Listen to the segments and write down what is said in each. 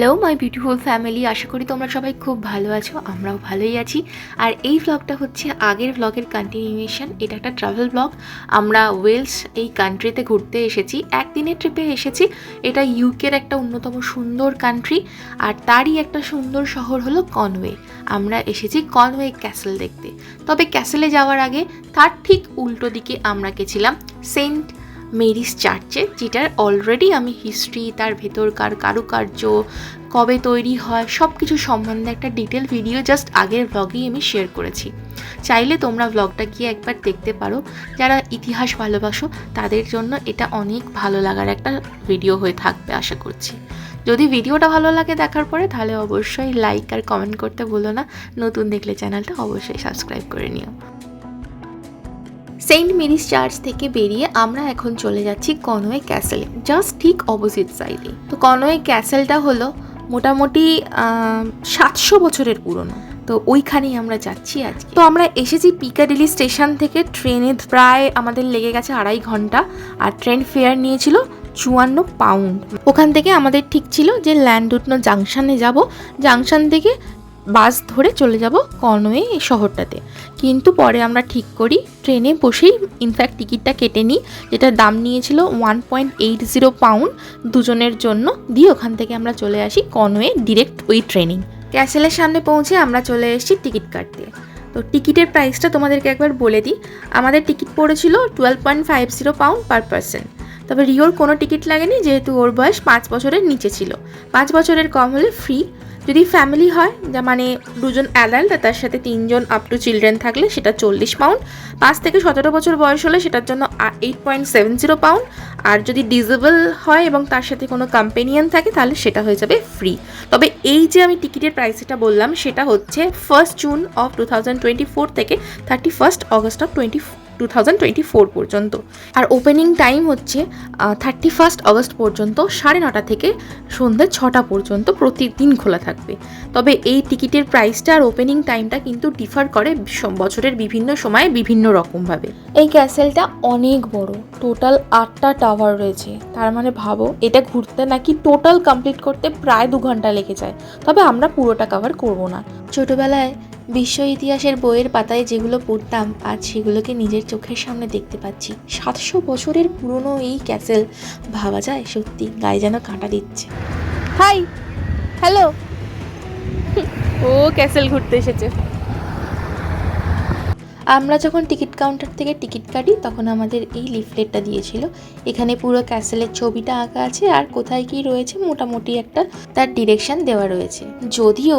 Hello my beautiful family আশা করি তোমরা সবাই খুব ভালো আছো, আমরাও ভালোই আছি। আর এই ব্লগটা হচ্ছে আগের ব্লগের কন্টিনিউয়েশন এটা একটা ট্রাভেল ব্লগ আমরা ওয়েলস এই কান্ট্রিতে ঘুরতে এসেছি। একদিনের ট্রিপে এসেছি। এটা ইউকের একটা অন্যতম সুন্দর কান্ট্রি আর তারই একটা সুন্দর শহর হলো কনওয়ে আমরা এসেছি কনওয়ে ক্যাসেল দেখতে। তবে ক্যাসেলে যাওয়ার আগে তার ঠিক উল্টো দিকে আমরা গেছিলাম সেন্ট মেরিস চার্চে যেটার অলরেডি আমি হিস্ট্রি তার ভেতরকার কারুকার্য কবে তৈরি হয় সব কিছু সম্বন্ধে একটা ডিটেল ভিডিও জাস্ট আগের ব্লগেই আমি শেয়ার করেছি। চাইলে তোমরা ব্লগটা গিয়ে একবার দেখতে পারো। যারা ইতিহাস ভালোবাসো, তাদের জন্য এটা অনেক ভালো লাগার একটা ভিডিও হয়ে থাকবে, আশা করছি। যদি ভিডিওটা ভালো লাগে দেখার পরে, তাহলে অবশ্যই লাইক আর কমেন্ট করতে ভুলো না। নতুন দেখলে চ্যানেলটা অবশ্যই সাবস্ক্রাইব করে নিও। সেন্ট মেরিস চার্চ থেকে বেরিয়ে আমরা এখন চলে যাচ্ছি কনওয়ে ক্যাসেলে জাস্ট ঠিক অপোজিট সাইডে তো কনওয়ে ক্যাসেলটা হলো মোটামুটি সাতশো বছরের পুরনো। তো ওইখানেই আমরা যাচ্ছি আজকে। তো আমরা এসেছি পিকাডিলি স্টেশন থেকে। ট্রেনে প্রায় আমাদের লেগে গেছে আড়াই ঘণ্টা। আর ট্রেন ফেয়ার নিয়েছিল চুয়ান্ন পাউন্ড। ওখান থেকে আমাদের ঠিক ছিল যে ল্যান্ডউটনো জাংশনে যাব। জাংশন থেকে বাস ধরে চলে যাব কনওয়ে শহরটাতে। কিন্তু পরে আমরা ঠিক করি, ট্রেনে বসেই ইনফ্যাক্ট টিকিটটা কেটে নিই, যেটার দাম নিয়েছিল one point eight zero pound দুজনের জন্য। দিয়ে ওখান থেকে আমরা চলে আসি কনওয়ে ডিরেক্ট ওই ট্রেনিং। ক্যাসেলের সামনে পৌঁছে আমরা চলে এসেছি টিকিট কাটতে। তো টিকিটের প্রাইসটা তোমাদেরকে একবার বলে দিই। আমাদের টিকিট পড়েছিল twelve point five zero pound per person তবে রিওর কোনো টিকিট লাগেনি যেহেতু ওর বয়স পাঁচ বছরের নিচে ছিল। পাঁচ বছরের কম হলে ফ্রি যদি ফ্যামিলি হয়, যা মানে দুজন অ্যাডাল্ট তার সাথে তিনজন আপ টু চিলড্রেন থাকলে সেটা চল্লিশ পাউন্ড পাঁচ থেকে সতেরো বছর বয়স হলে সেটার জন্য eight point seven zero pound আর যদি ডিজেবল হয় এবং তার সাথে কোনো কম্পেনিয়ন থাকে, তাহলে সেটা হয়ে যাবে ফ্রি তবে এই যে আমি টিকিটের প্রাইস এটা বললাম, সেটা হচ্ছে first June of two thousand twenty four থেকে thirty first August of twenty two thousand twenty four পর্যন্ত। আর ওপেনিং টাইম হচ্ছে থার্টি ফার্স্ট অগস্ট পর্যন্ত সাড়ে নটা থেকে সন্ধ্যে ছটা পর্যন্ত প্রতিদিন খোলা থাকবে। তবে এই টিকিটের প্রাইসটা আর ওপেনিং টাইমটা কিন্তু ডিফার করে স- বছরের বিভিন্ন সময়ে বিভিন্ন রকমভাবে। এই ক্যাসেলটা অনেক বড় টোটাল আটটা টাওয়ার রয়েছে। তার মানে ভাবো এটা ঘুরতে নাকি টোটাল কমপ্লিট করতে প্রায় দু ঘণ্টা লেগে যায়। তবে আমরা পুরোটা কাভার করব না। ছোটবেলায় বিশ্ব ইতিহাসের বইয়ের পাতায় যেগুলো পড়তাম আজ সেগুলোকে নিজের চোখের সামনে দেখতে পাচ্ছি। সাতশো বছরের পুরনো এই ক্যাসেল ভাবা যায় সত্যি গায়ে যেন কাঁটা দিচ্ছে। Hi hello. ও ক্যাসেল ঘুরতে এসেছে। আমরা যখন টিকিট কাউন্টার থেকে টিকিট কাটি, তখন আমাদের এই লিফলেটটা দিয়েছিল। এখানে পুরো ক্যাসেলের ছবিটা আঁকা আছে আর কোথায় কি রয়েছে মোটামুটি একটা তার ডিরেকশন দেওয়া রয়েছে। যদিও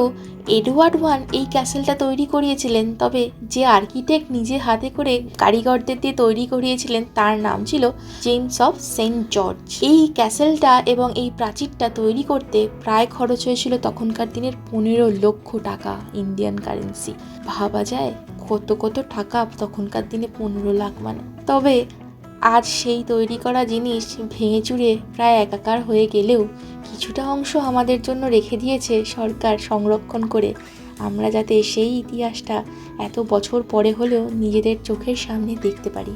এডওয়ার্ড ওয়ান এই ক্যাসেলটা তৈরি করিয়েছিলেন, তবে যে আর্কিটেক্ট নিজে হাতে করে কারিগরদের দিয়ে তৈরি করিয়েছিলেন, তার নাম ছিল জেমস অফ সেন্ট জর্জ। এই ক্যাসেলটা এবং এই প্রাচীরটা তৈরি করতে প্রায় খরচ হয়েছিল তখনকার দিনের পনেরো লক্ষ টাকা ইন্ডিয়ান কারেন্সি। ভাবা যায় কত কত টাকা তখনকার দিনে পনেরো লাখ মানে। তবে আজ সেই তৈরি করা জিনিস ভেঙে চুরে প্রায় একাকার হয়ে গেলেও কিছুটা অংশ আমাদের জন্য রেখে দিয়েছে সরকার সংরক্ষণ করে। আমরা যাতে সেই ইতিহাসটা এত বছর পরে হলেও নিজেদের চোখের সামনে দেখতে পারি।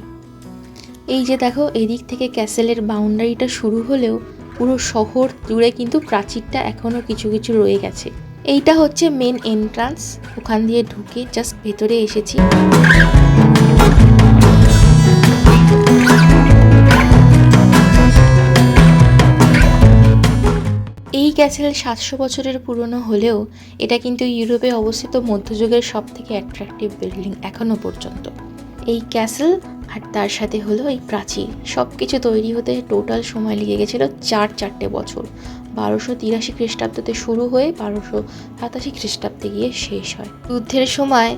এই যে দেখো, এদিক থেকে ক্যাসেলের বাউন্ডারিটা শুরু হলেও পুরো শহর জুড়ে কিন্তু প্রাচীরটা এখনও কিছু কিছু রয়ে গেছে। এইটা হচ্ছে মেন এন্ট্রান্স ওখান দিয়ে ঢুকে জাস্ট ভেতরে এসেছি। এই ক্যাসেল সাতশো বছরের পুরনো হলেও এটা কিন্তু ইউরোপে অবস্থিত মধ্যযুগের সব থেকে অ্যাট্রাকটিভ বিল্ডিং এখনও পর্যন্ত। এই ক্যাসেল আর তার সাথে হলো এই প্রাচীর। সব কিছু তৈরি হতে টোটাল সময় লেগে গেছিল চার চারটে বছর। বারোশো তিরাশি খ্রিস্টাব্দতে শুরু হয়ে বারোশো সাতাশি খ্রিস্টাব্দে গিয়ে শেষ হয়। যুদ্ধের সময়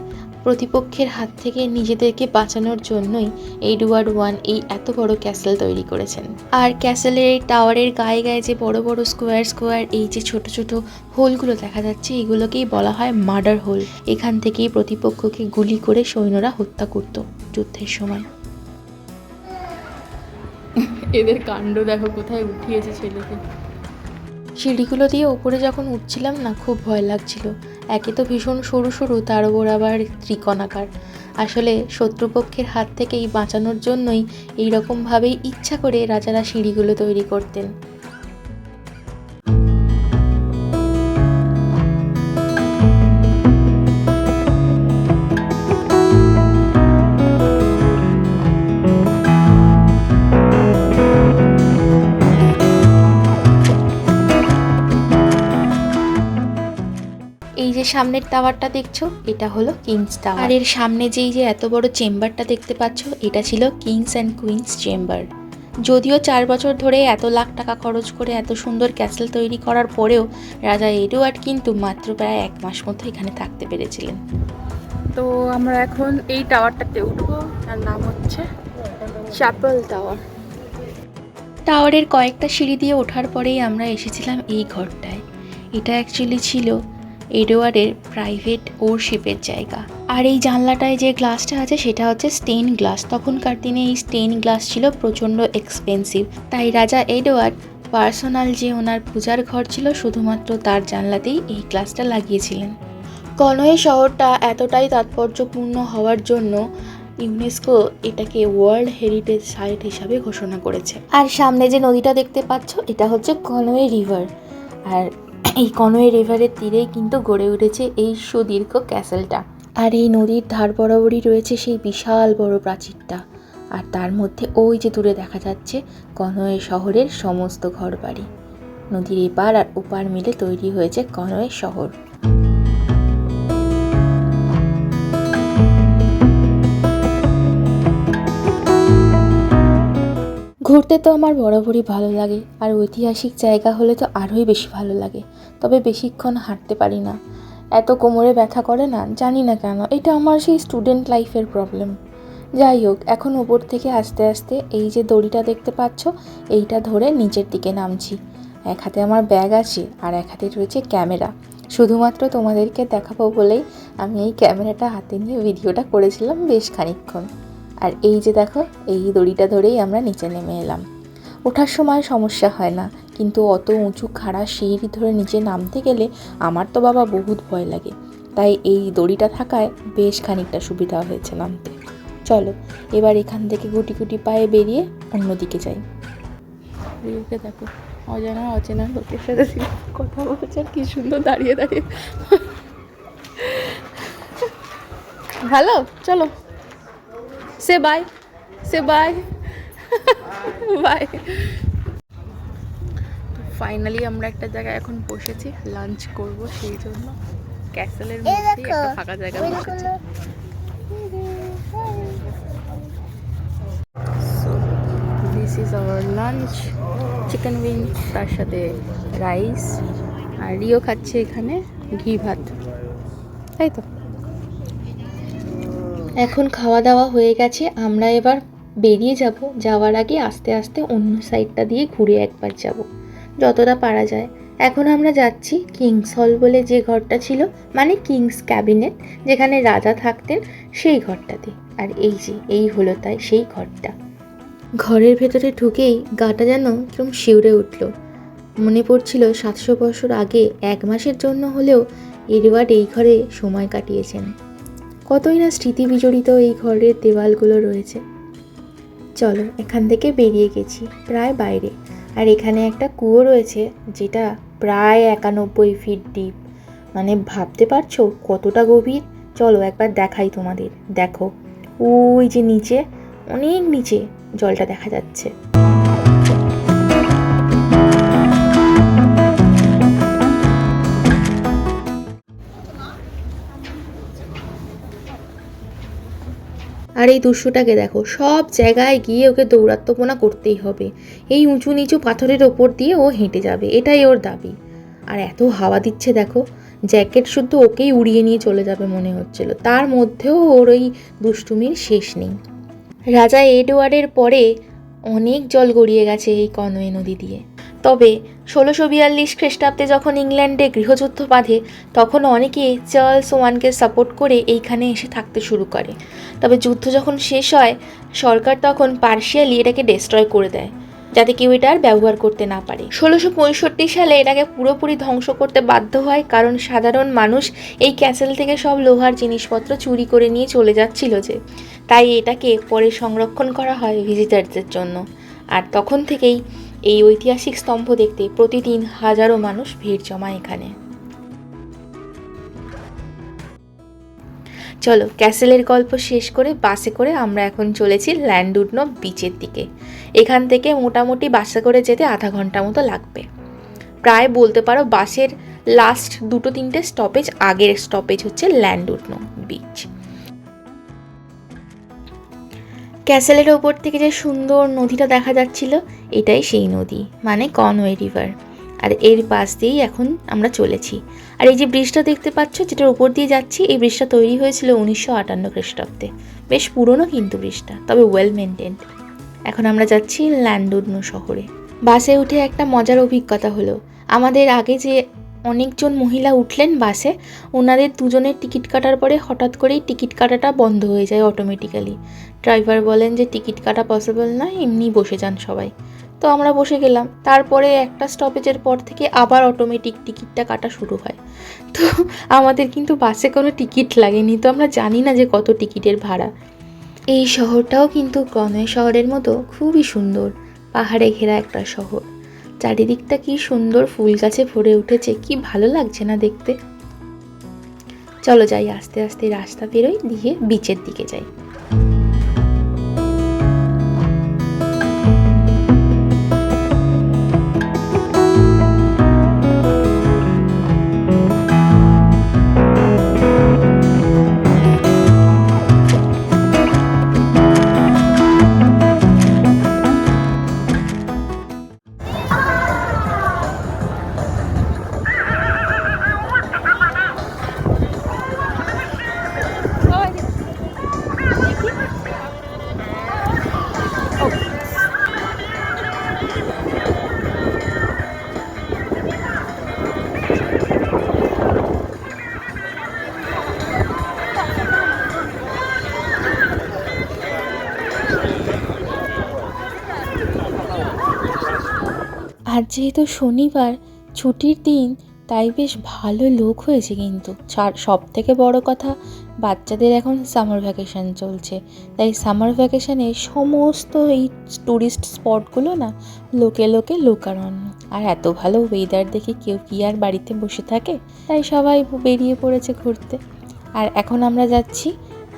প্রতিপক্ষের হাত থেকে নিজেদেরকে বাঁচানোর জন্যই এডওয়ার্ড ওয়ান এই এত বড় ক্যাসেল তৈরি করেছেন। আর ক্যাসেলের এই টাওয়ারের গায়ে গায়ে যে বড় বড় স্কোয়ার স্কোয়ার, এই যে ছোট ছোট হোলগুলো দেখা যাচ্ছে, এগুলোকেই বলা হয় মার্ডার হোল। এখান থেকেই প্রতিপক্ষকে গুলি করে সৈন্যরা হত্যা করত যুদ্ধের সময়। এদের কাণ্ড দেখো, কোথায় উঠিয়েছে ছেলেকে। সিঁড়িগুলো দিয়ে ওপরে যখন উঠছিলাম না, খুব ভয় লাগছিল। একে তো ভীষণ সরু সরু, তার ওপর আবার ত্রিকোণাকার। আসলে শত্রুপক্ষের হাত থেকেই বাঁচানোর জন্যই এইরকমভাবেই ইচ্ছা করে রাজারা সিঁড়িগুলো তৈরি করতেন। সামনের টাওয়ারটা দেখছ এটা হলো কিংস টাওয়ার। আর এর সামনে যেই যে এত বড় চেম্বারটা দেখতে পাচ্ছ এটা ছিল কিংস অ্যান্ড কুইন্স চেম্বার। যদিও চার বছর ধরে এত লাখ টাকা খরচ করে এত সুন্দর ক্যাসেল তৈরি করার পরেও রাজা এডওয়ার্ড কিন্তু মাত্র প্রায় এক মাস মতো এখানে থাকতে পেরেছিলেন। তো আমরা এখন এই টাওয়ারটাতে উঠবো তার নাম হচ্ছে চ্যাপেল টাওয়ার। টাওয়ারের কয়েকটা সিঁড়ি দিয়ে ওঠার পরেই আমরা এসেছিলাম এই ঘরটায়। এটা অ্যাকচুয়ালি ছিল এডওয়ার্ডের প্রাইভেট ওরশিপের জায়গা। আর এই জানলাটায় যে গ্লাসটা আছে, সেটা হচ্ছে স্টেন গ্লাস। তখনকার দিনে এই স্টেন গ্লাস ছিল প্রচণ্ড এক্সপেন্সিভ তাই রাজা এডওয়ার্ড পার্সোনাল যে ওনার পূজার ঘর ছিল, শুধুমাত্র তার জানলাতেই এই গ্লাসটা লাগিয়েছিলেন। কনয়ে শহরটা এতটাই তাৎপর্যপূর্ণ হওয়ার জন্য ইউনেস্কো এটাকে ওয়ার্ল্ড হেরিটেজ সাইট হিসাবে ঘোষণা করেছে। আর সামনে যে নদীটা দেখতে পাচ্ছ, এটা হচ্ছে কনওয়ে রিভার। আর এই কনওয়ে রিভারের তীরেই কিন্তু গড়ে উঠেছে এই সুদীর্ঘ ক্যাসেলটা। আর এই নদীর ধার বরাবরই রয়েছে সেই বিশাল বড় প্রাচীরটা। আর তার মধ্যে ওই যে দূরে দেখা যাচ্ছে কনওয়ে শহরের সমস্ত ঘরবাড়ি। নদীর এপার আর ওপার মিলে তৈরি হয়েছে কনওয়ে শহর। ঘুরতে তো আমার বরাবরই ভালো লাগে, আর ঐতিহাসিক জায়গা হলে তো আরোই বেশি ভালো লাগে। তবে বেশিক্ষণ হাঁটতে পারি না। এত কোমরে ব্যথা করে না, জানি না কেন, এটা আমার সেই স্টুডেন্ট লাইফের প্রবলেম। যাই হোক, এখন ওপর থেকে আস্তে আস্তে এই যে দড়িটা দেখতে পাচ্ছ, এইটা ধরে নিচের দিকে নামছি। এক হাতে আমার ব্যাগ আছে, আর এক হাতে রয়েছে ক্যামেরা। শুধুমাত্র তোমাদেরকে দেখাবো বলেই আমি এই ক্যামেরাটা হাতে নিয়ে ভিডিওটা করেছিলাম বেশ খানিকক্ষণ। আর এই যে দেখো, এই দড়িটা ধরেই আমরা নিচে নেমে এলাম। ওঠার সময় সমস্যা হয় না, কিন্তু অত উঁচু খাড়া সিঁড়ি ধরে নিচে নামতে গেলে আমার তো বাবা বহুত ভয় লাগে। তাই এই দড়িটা থাকায় বেশ খানিকটা সুবিধা হয়েছে নামতে। চলো, এবার এখান থেকে গুটি গুটি পায়ে বেরিয়ে অন্যদিকে যাই। রিউকে দেখো, অজানা অচেনা লোকের সাথে কথা বলছে কি সুন্দর দাঁড়িয়ে দাঁড়িয়ে। হ্যালো চলো। Say bye say bye. Bye. Finally আমরা একটা জায়গায় এখন বসেছি লাঞ্চ করব সেই জন্য। ক্যাসেলের মধ্যেই একটা ফাঁকা জায়গা বসেছি। So this is our lunch chicken wings তার সাথে রাইস আর রিও খাচ্ছে এখানে ঘি ভাত। তাই তো? এখন খাওয়া দাওয়া হয়ে গেছে, আমরা এবার বেরিয়ে যাব। যাওয়ার আগে আস্তে আস্তে অন্য সাইডটা দিয়ে ঘুরে একবার যাব, যতটা পারা যায়। এখন আমরা যাচ্ছি কিংস হল বলে যে ঘরটা ছিল মানে কিংস ক্যাবিনেট যেখানে রাজা থাকতেন সেই ঘরটাতে। আর এই যে, এই হলো তাই সেই ঘরটা। ঘরের ভেতরে ঢুকেই গাটা যেন কিরম শিউরে উঠল। মনে পড়ছিল সাতশো বছর আগে এক মাসের জন্য হলেও এডওয়ার্ড এই ঘরে সময় কাটিয়েছেন। কতই না স্মৃতি বিজড়িত এই ঘরের দেওয়ালগুলো রয়েছে। চলো, এখান থেকে বেরিয়ে গেছি, প্রায় বাইরে। আর এখানে একটা কুয়ো রয়েছে, যেটা প্রায় একানব্বই ফিট ডিপ মানে ভাবতে পারছ কতটা গভীর? চলো একবার দেখাই তোমাদের। দেখো, ওই যে নিচে, অনেক নিচে জলটা দেখা যাচ্ছে। আর এই দুষ্টুটাকে দেখো, সব জায়গায় গিয়ে ওকে দৌরাত্মপনা করতেই হবে। এই উঁচু নিচু পাথরের ওপর দিয়ে ও হেঁটে যাবে, এটাই ওর দাবি। আর এত হাওয়া দিচ্ছে দেখো, জ্যাকেট শুদ্ধ ওকেই উড়িয়ে নিয়ে চলে যাবে মনে হচ্ছিল, তার মধ্যেও ওর ওই দুষ্টুমির শেষ নেই। রাজা এডওয়ার্ডের পরে অনেক জল গড়িয়ে গেছে এই কনওয়ে নদী দিয়ে। তবে ষোলোশো বিয়াল্লিশ খ্রিস্টাব্দে যখন ইংল্যান্ডে গৃহযুদ্ধ বাঁধে, তখন অনেকে চার্লস ওয়ানকে সাপোর্ট করে এইখানে এসে থাকতে শুরু করে। তবে যুদ্ধ যখন শেষ হয়, সরকার তখন পার্শিয়ালি এটাকে ডেস্ট্রয় করে দেয়, যাতে কেউ এটা আর ব্যবহার করতে না পারে। ষোলোশো পঁয়ষট্টি সালে এটাকে পুরোপুরি ধ্বংস করতে বাধ্য হয়, কারণ সাধারণ মানুষ এই ক্যাসেল থেকে সব লোহার জিনিসপত্র চুরি করে নিয়ে চলে যাচ্ছিল যে। তাই এটাকে পরে সংরক্ষণ করা হয় ভিজিটারদের জন্য। আর তখন থেকেই এই ঐতিহাসিক স্তম্ভ দেখতে প্রতিদিন হাজারো মানুষ ভিড় জমায় এখানে। চলো, ক্যাসেলের গল্প শেষ করে বাসে করে আমরা এখন চলেছি ল্যান্ডুডনো বিচের দিকে। এখান থেকে মোটামুটি বাসে করে যেতে আধা ঘণ্টা মতো লাগবে। প্রায় বলতে পারো বাসের লাস্ট দুটো তিনটে স্টপেজ আগের স্টপেজ হচ্ছে ল্যান্ডুডনো বিচ ক্যাসেলের ওপর থেকে যে সুন্দর নদীটা দেখা যাচ্ছিল, এটাই সেই নদী মানে কনওয়ে রিভার। আর এর পাশ দিয়েই এখন আমরা চলেছি। আর এই যে ব্রিজটা দেখতে পাচ্ছ, যেটার উপর দিয়ে যাচ্ছি, এই ব্রিজটা তৈরি হয়েছিল উনিশশো আটান্ন খ্রিস্টাব্দে। বেশ পুরনো কিন্তু ব্রিজটা, তবে ওয়েল মেনটেন্ড এখন আমরা যাচ্ছি ল্যান্ডুডনো শহরে। বাসে উঠে একটা মজার অভিজ্ঞতা হলো, আমাদের আগে যে অনেকজন মহিলা উঠলেন বাসে। ওনাদের দুজনের টিকিট কাটার পরে হঠাৎ করেই টিকিট কাটাটা বন্ধ হয়ে যায় অটোমেটিক্যালি ড্রাইভার বলেন যে, টিকিট কাটা পসিবল না, এমনি বসে যান সবাই। তো আমরা বসে গেলাম। তারপরে একটা স্টপেজের পর থেকে আবার অটোমেটিক টিকিটটা কাটা শুরু হয়। তো আমাদের কিন্তু বাসে কোনো টিকিট লাগেনি। তো আমরা জানি না যে, কত টিকিটের ভাড়া। এই শহরটাও কিন্তু কনয় শহরের মতো খুবই সুন্দর। পাহাড়ে ঘেরা একটা শহর। চারিদিকটা কি সুন্দর ফুল গাছে ভরে উঠেছে, কি ভালো লাগছে না দেখতে। চলো যাই, আস্তে আস্তে রাস্তা বেরোই, দিয়ে বিচের দিকে যাই। আজ যেহেতু শনিবার, ছুটির দিন, তাই বেশ ভালো লোক হয়েছে কিন্তু। সব থেকে বড় কথা, বাচ্চাদের এখন সামার ভ্যাকেশন চলছে। তাই সামার ভ্যাকেশনে সমস্ত এই টুরিস্ট স্পটগুলো না, লোকে লোকে লোকারণ্য আর এত ভালো ওয়েদার দেখে কেউ কি আর বাড়িতে বসে থাকে? তাই সবাই বেরিয়ে পড়েছে ঘুরতে। আর এখন আমরা যাচ্ছি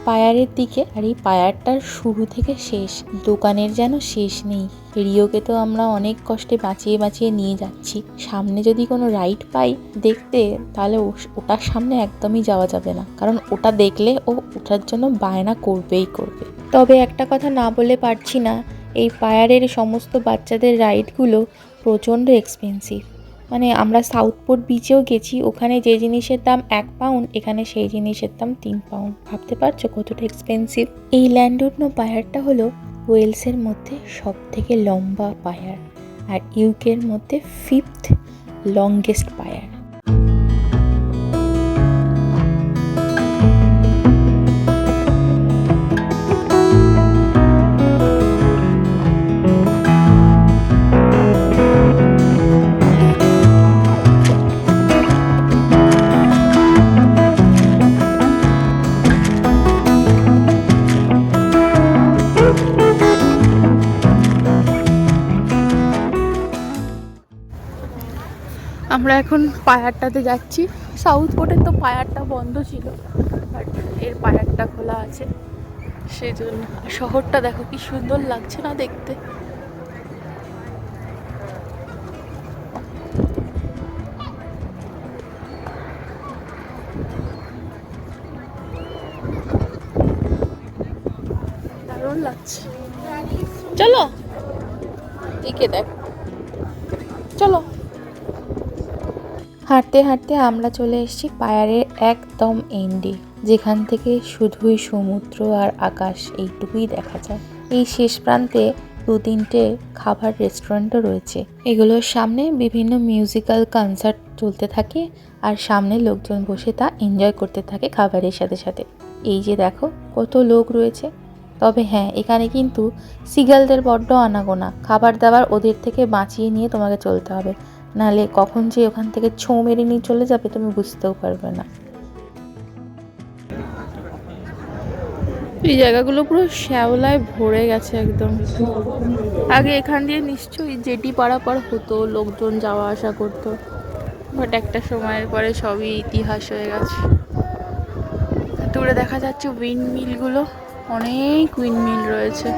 পায়ারের দিকে আর এই পায়ারটার শুরু থেকে শেষ। দোকানের যেন শেষ নেই। রিওকে তো আমরা অনেক কষ্টে বাঁচিয়ে বাঁচিয়ে নিয়ে যাচ্ছি। সামনে যদি কোনো রাইড পাই দেখতে, তাহলে ওটার সামনে একদমই যাওয়া যাবে না। কারণ ওটা দেখলে ও ওঠার জন্য বায়না করবেই করবে। তবে একটা কথা না বলে পারছি না, এই পায়ারের সমস্ত বাচ্চাদের রাইডগুলো প্রচণ্ড এক্সপেন্সিভ মানে আমরা সাউথপোর্ট বিচেও গেছি, ওখানে যে জিনিসের দাম এক পাউন্ড এখানে সেই জিনিসের দাম তিন পাউন্ড ভাবতে পারছ কতটা এক্সপেন্সিভ এই ল্যান্ডুডনো পাহাড়টা হলো ওয়েলসের মধ্যে সব থেকে লম্বা পাহাড় আর ইউকের মধ্যে ফিফথ লংগেস্ট পাহাড় আমরা এখন পায়ারটাতে যাচ্ছি। সাউথ পোর্টের তো পায়ারটা বন্ধ ছিল বাট এর পায়ারটা খোলা আছে। সেই জন্য শহরটা দেখো কি সুন্দর লাগছে না দেখতে। দারুণ লাগছে। চলো একে দেখ। চলো। হাঁটতে হাঁটতে আমরা চলে এসেছি পায়ারের একদম এন্ডে, যেখান থেকে শুধুই সমুদ্র আর আকাশ এইটুকুই দেখা যায়। এই শেষ প্রান্তে দু তিনটে খাবার রেস্টুরেন্টও রয়েছে। এগুলোর সামনে বিভিন্ন মিউজিক্যাল কনসার্ট চলতে থাকে আর সামনে লোকজন বসে তা এনজয় করতে থাকে খাবারের সাথে সাথে। এই যে দেখো, কত লোক রয়েছে। তবে হ্যাঁ এখানে কিন্তু সিগালদের বড্ড আনাগোনা। খাবার দাবার ওদের থেকে বাঁচিয়ে নিয়ে তোমাকে চলতে হবে। নাহলে কখন যে ওখান থেকে ছোঁ মেরে নিয়ে চলে যাবে তুমি বুঝতেও পারবে না। এই জায়গাগুলো পুরো শ্যাওলায় ভরে গেছে একদম। আগে এখান দিয়ে নিশ্চয়ই জেটি পারাপার হতো, লোকজন যাওয়া আসা করতো। বাট একটা সময়ের পরে সবই ইতিহাস হয়ে গেছে। দূরে দেখা যাচ্ছে উইন্ড মিলগুলো অনেক উইন্ড মিল রয়েছে।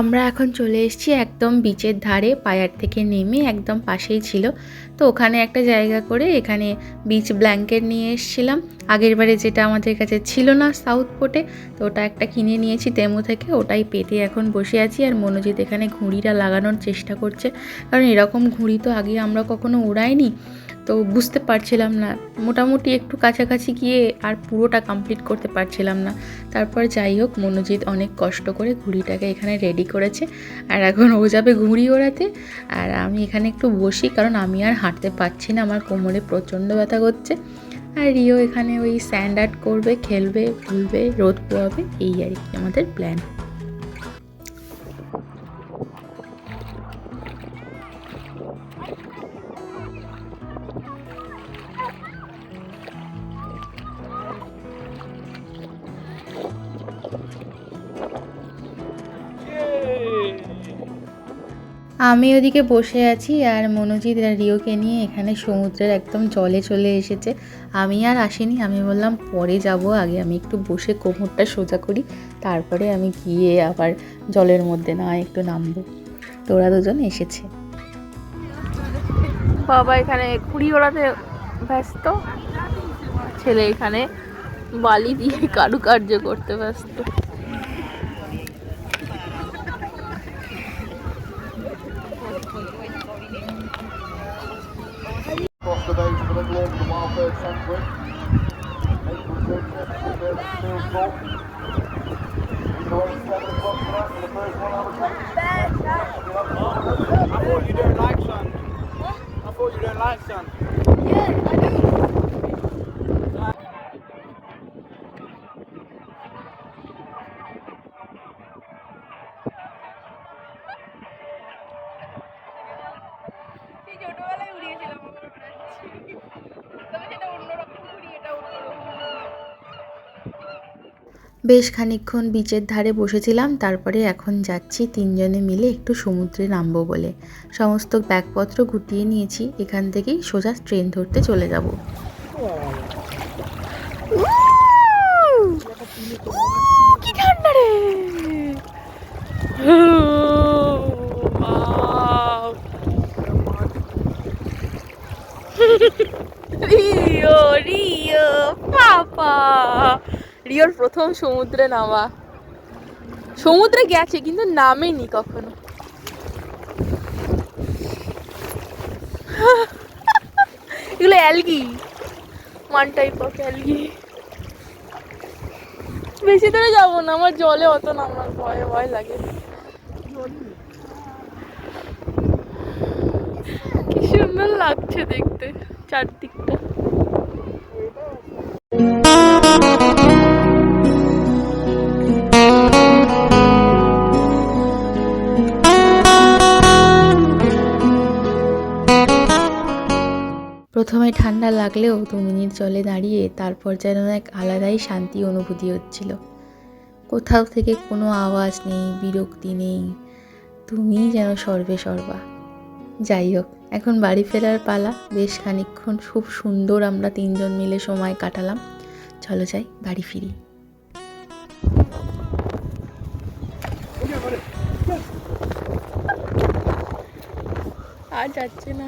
আমরা এখন চলে এসেছি একদম বিচের ধারে, পায়ার থেকে নেমে একদম পাশেই ছিল। তো ওখানে একটা জায়গা করে এখানে বিচ ব্ল্যাঙ্কেট নিয়ে এসেছিলাম। আগের বারে যেটা আমাদের কাছে ছিল না সাউথ পোর্টে তো ওটা একটা কিনে নিয়েছি তেমু থেকে। ওটাই পেতে এখন বসে আছি আর মনোজিৎ এখানে ঘুড়িটা লাগানোর চেষ্টা করছে। কারণ এরকম ঘুড়ি তো আগে আমরা কখনো উড়াইনি। তো বুঝতে পারছিলাম না। মোটামুটি একটু কাছাকাছি গিয়ে আর পুরোটা কমপ্লিট করতে পারছিলাম না। তারপর যাই হোক, মনোজিৎ অনেক কষ্ট করে ঘুড়িটাকে এখানে রেডি করেছে। আর এখন ও যাবে ঘুড়ি ওড়াতে। আর আমি এখানে একটু বসি, কারণ আমি আর হাঁটতে পারছি না। আমার কোমরে প্রচণ্ড ব্যথা করছে। আর রিও এখানে ওই স্যান্ড আর্ট করবে, খেলবে ভুলবে রোদ পোয়াবে এই আর কি আমাদের প্ল্যান আমি ওদিকে বসে আছি আর মনোজিৎ আর রিওকে নিয়ে এখানে সমুদ্রের একদম জলে চলে এসেছে। আমি আর আসিনি, আমি বললাম পরে যাব, আগে আমি একটু বসে কোমরটা সোজা করি, তারপরে আমি গিয়ে আবার জলের মধ্যে না একটু নামবো। তো ওরা দুজন এসেছে। বাবা এখানে ঘুড়ি ওড়াতে ব্যস্ত, ছেলে এখানে বালি দিয়ে কারুকার্য করতে ব্যস্ত। বেশ খানিকক্ষণ বিচের ধারে বসেছিলাম, তারপরে এখন যাচ্ছি তিনজনে মিলে একটু সমুদ্রে নামবো বলে। সমস্ত ব্যাগপত্র গুটিয়ে নিয়েছি, এখান থেকেই সোজা ট্রেন ধরতে চলে যাব কি ঠান্ডা রে রিও রিও পাপা রিওর প্রথম সমুদ্রে নামা। সমুদ্রে গেছে, কিন্তু নামেনি কখনো। এগুলো algae. One type of algae. বেশি দূরে যাব না, আমার জলে অত নামার ভয় ভয় লাগে। কি সুন্দর লাগছে দেখতে চারদিকটা প্রথমে ঠান্ডা লাগলেও দু মিনিট জলে দাঁড়িয়ে তারপর যেন এক আলাদাই শান্তি অনুভূতি হচ্ছিল। কোথাও থেকে কোনো আওয়াজ নেই, বিরক্তি নেই তুমিই যেন সর্বে সর্বা। যাই হোক, এখন বাড়ি ফেরার পালা, বেশ খানিকক্ষণ খুব সুন্দর আমরা তিনজন মিলে সময় কাটালাম। চলো যাই বাড়ি ফিরি। আর যাচ্ছে না।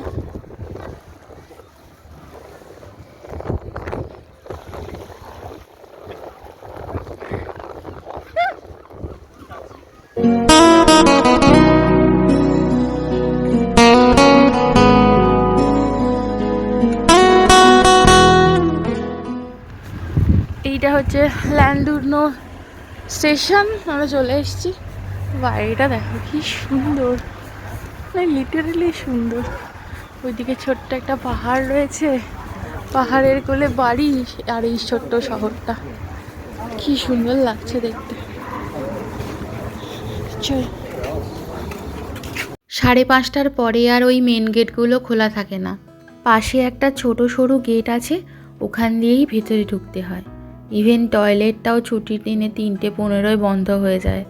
হচ্ছে ল্যান্ডুর্নো স্টেশন। আমরা চলে এসেছি। বাড়িটা দেখো, কি সুন্দর। মানে লিটারেলি সুন্দর। ওইদিকে ছোট্ট একটা পাহাড় রয়েছে। পাহাড়ের কোলে বাড়ি আর এই ছোট্ট শহরটা। কি সুন্দর লাগছে দেখতে। চল। সাড়ে পাঁচটার পরে আর ওই মেন গেটগুলো খোলা থাকে না। পাশে একটা ছোট সরু গেট আছে, ওখান দিয়েই ভেতরে ঢুকতে হয়। ইভেন টয়লেটটাও ছুটির দিনে তিনটে পনেরোয় বন্ধ হয়ে যায়।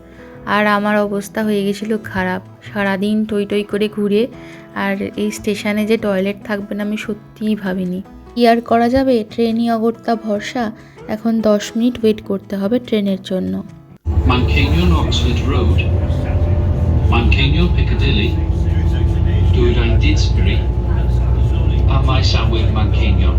আর আমার অবস্থা হয়ে গেছিল খারাপ। সারাদিন টই টই করে ঘুরে আর এই স্টেশনে যে টয়লেট থাকবে না আমি সত্যিই ভাবিনি। কি আর করা যাবে? ট্রেনই অগত্যা ভরসা। এখন দশ মিনিট ওয়েট করতে হবে ট্রেনের জন্য। Manceinion Oxford Road. Manceinion Piccadilly, Dwyrain Didsbury, a maes awyr Manceinion.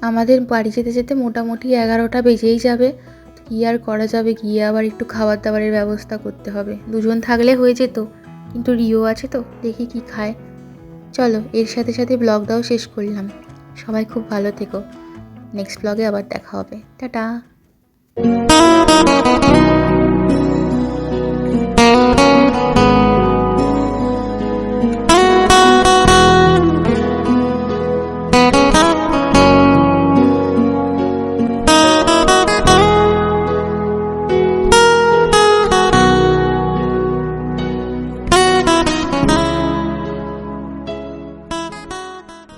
আমাদের বাড়ি যেতে যেতে মোটামুটি এগারোটা বেজেই যাবে। কী আর করা যাবে? গিয়ে আবার একটু খাবার দাবারের ব্যবস্থা করতে হবে। দুজন থাকলে হয়ে যেত। কিন্তু রিও আছে তো, দেখি কি খায়। চলো, এর সাথে সাথে ব্লগটাও শেষ করলাম। সবাই খুব ভালো থেকো। নেক্সট ব্লগে আবার দেখা হবে। টাটা!